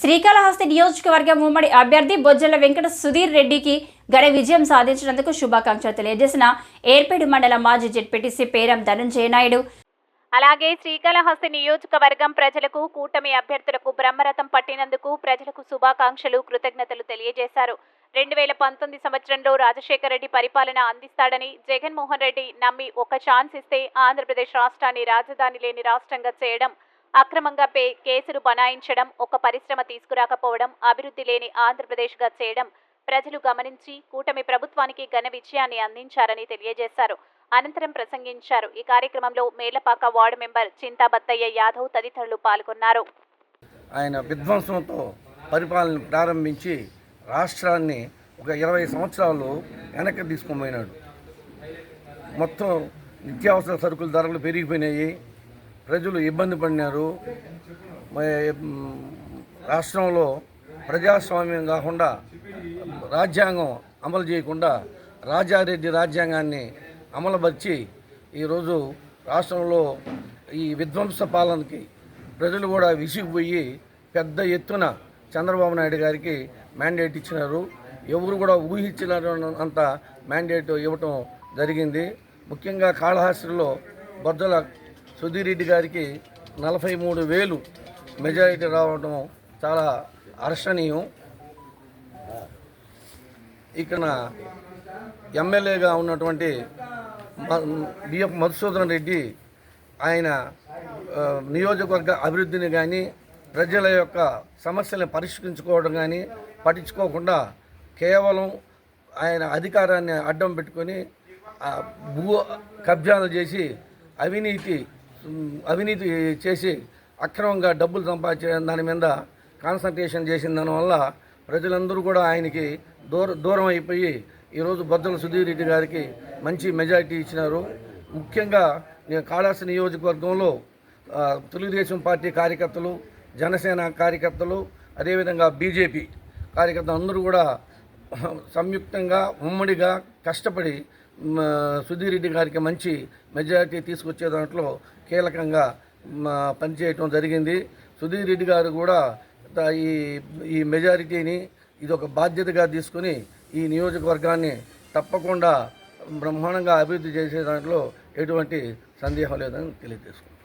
శ్రీకాళహస్తి నియోజకవర్గం ఉమ్మడి అభ్యర్థి బొజ్జల వెంకట సుధీర్ రెడ్డికి ఘన విజయం సాధించినందుకు శుభాకాంక్షలు తెలియజేసిన ఏర్పేడు మండల మాజీ జడ్పీటీసీ పేరం ధనంజయ నాయుడు. అలాగే శ్రీకాళహస్తి నియోజకవర్గం ప్రజలకు కూటమి అభ్యర్థులకు బ్రహ్మరథం పట్టినందుకు ప్రజలకు శుభాకాంక్షలు కృతజ్ఞతలు తెలియజేశారు. రెండు వేల పంతొమ్మిది సంవత్సరంలో రాజశేఖర రెడ్డి పరిపాలన అందిస్తాడని జగన్మోహన్ రెడ్డి నమ్మి ఒక ఛాన్స్ ఇస్తే ఆంధ్రప్రదేశ్ రాష్ట్రాన్ని రాజధాని లేని రాష్ట్రంగా చేయడం అక్రమంగా పే కేసులు బనాయించడం ఒక పరిశ్రమ తీసుకురాకపోవడం అభివృద్ధి లేని ఆంధ్రప్రదేశ్గా చేయడం ప్రజలు గమనించి కూటమి ప్రభుత్వానికి ఘన విజయాన్ని అందించారని తెలియజేశారు. అనంతరం ప్రసంగించారు. ఈ కార్యక్రమంలో మేలపాక వార్డు మెంబర్ చింతాబత్తయ్య యాదవ్ తదితరులు పాల్గొన్నారు. ఆయన విధ్వంసంతో పరిపాలన ప్రారంభించి రాష్ట్రాన్ని ఒక ఇరవై సంవత్సరాలు వెనక్కి తీసుకుపోయినాడు. మొత్తం నిత్యావసర సరుకుల ధరలు పెరిగిపోయినాయి. ప్రజలు ఇబ్బంది పడినారు. రాష్ట్రంలో ప్రజాస్వామ్యం కాకుండా రాజ్యాంగం అమలు చేయకుండా రాజారెడ్డి రాజ్యాంగాన్ని అమలుపరిచి ఈరోజు రాష్ట్రంలో ఈ విధ్వంస పాలనకి ప్రజలు కూడా విసిగిపోయి పెద్ద ఎత్తున చంద్రబాబు నాయుడు గారికి మ్యాండేట్ ఇచ్చినారు. ఎవరు కూడా ఊహించినంత మ్యాండేట్ ఇవ్వటం జరిగింది. ముఖ్యంగా కాళహాస్త్రిలో బొద్దల సుధీర్ రెడ్డి గారికి నలభై మూడు వేలు మెజారిటీ రావడం చాలా హర్షణీయం. ఇక్కడ ఎమ్మెల్యేగా ఉన్నటువంటి బిఎఫ్ మధుసూదన్ రెడ్డి ఆయన నియోజకవర్గ అభివృద్ధిని కానీ ప్రజల యొక్క సమస్యలను పరిష్కరించుకోవడం కానీ పట్టించుకోకుండా కేవలం ఆయన అధికారాన్ని అడ్డం పెట్టుకొని భూ కబ్జాలు చేసి అవినీతి అవినీతి చేసి అక్రమంగా డబ్బులు సంపాదించే దాని మీద కాన్సన్ట్రేషన్ చేసిన దానివల్ల ప్రజలందరూ కూడా ఆయనకి దూర దూరం అయిపోయి ఈరోజు బొద్దల సుధీర్ రెడ్డి గారికి మంచి మెజారిటీ ఇచ్చినారు. ముఖ్యంగా కాళాసి నియోజకవర్గంలో తెలుగుదేశం పార్టీ కార్యకర్తలు జనసేన కార్యకర్తలు అదేవిధంగా బీజేపీ కార్యకర్తలు అందరూ కూడా సంయుక్తంగా ఉమ్మడిగా కష్టపడి సుధీర్ రెడ్డి గారికి మంచి మెజారిటీ తీసుకొచ్చే దాంట్లో కీలకంగా పనిచేయటం జరిగింది. సుధీర్ రెడ్డి గారు కూడా ఈ ఈ మెజారిటీని ఇది ఒక బాధ్యతగా తీసుకుని ఈ నియోజకవర్గాన్ని తప్పకుండా బ్రహ్మాండంగా అభివృద్ధి చేసే దాంట్లో ఎటువంటి సందేహం లేదని తెలియజేసుకుంటాను